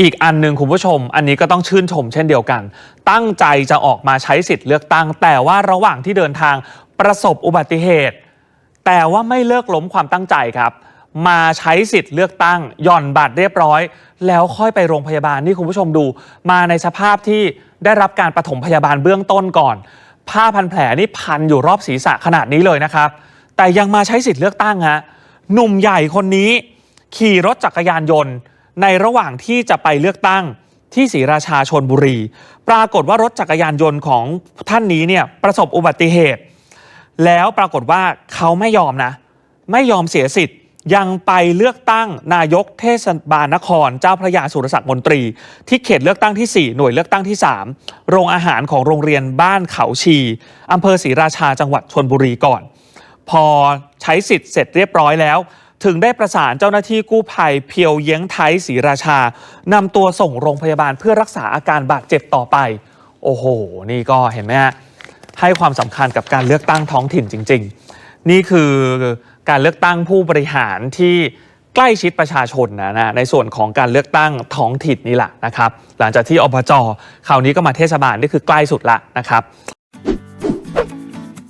อีกอันหนึ่งคุณผู้ชม อันนี้ก็ต้องชื่นชมเช่นเดียวกัน ตั้งใจจะออกมาใช้สิทธิ์เลือกตั้ง แต่ว่าระหว่างที่เดินทางประสบอุบัติเหตุ แต่ว่าไม่เลิกล้มความตั้งใจครับ มาใช้สิทธิ์เลือกตั้งหย่อนบัตรเรียบร้อย แล้วค่อยไปโรงพยาบาลนี่คุณผู้ชมดู มาในสภาพที่ได้รับการปฐมพยาบาลเบื้องต้นก่อน ผ้าพันแผลนี่พันอยู่รอบศีรษะขนาดนี้เลยนะครับ แต่ยังมาใช้สิทธิ์เลือกตั้งฮะหนุ่มใหญ่คนนี้ ขี่รถจักรยานยนต์ ในระหว่างที่จะไปเลือกตั้งที่ศรีราชาชนบุรี ปรากฏว่ารถจักรยานยนต์ของท่านนี้เนี่ยประสบอุบัติเหตุ แล้วปรากฏว่าเขาไม่ยอมนะ ไม่ยอมเสียสิทธิ์ ยังไปเลือกตั้งนายกเทศบาลนคร เจ้าพระยาสุรศักดิ์มนตรี ที่เขตเลือกตั้งที่ 4 หน่วยเลือกตั้งที่ 3 โรงอาหารของโรงเรียนบ้านเขาชีอำเภอศรีราชาจังหวัดชนบุรีก่อน พอใช้สิทธิ์เสร็จเรียบร้อยแล้ว ถึงได้ประสานเจ้าหน้าที่กู้ภัยเพียวเยียงไทยศรีราชานำตัวส่งโรงพยาบาลเพื่อรักษาอาการบาดเจ็บต่อไป โอ้โห นี่ก็เห็นไหมฮะให้ความสำคัญกับการเลือกตั้งท้องถิ่นจริง ๆ นี่คือการเลือกตั้งผู้บริหารที่ใกล้ชิดประชาชนนะนะในส่วนของการเลือกตั้งท้องถิ่นนี่แหละนะครับ หลังจากที่อบจคราวนี้ก็มาเทศบาลนี่คือใกล้สุดละนะครับ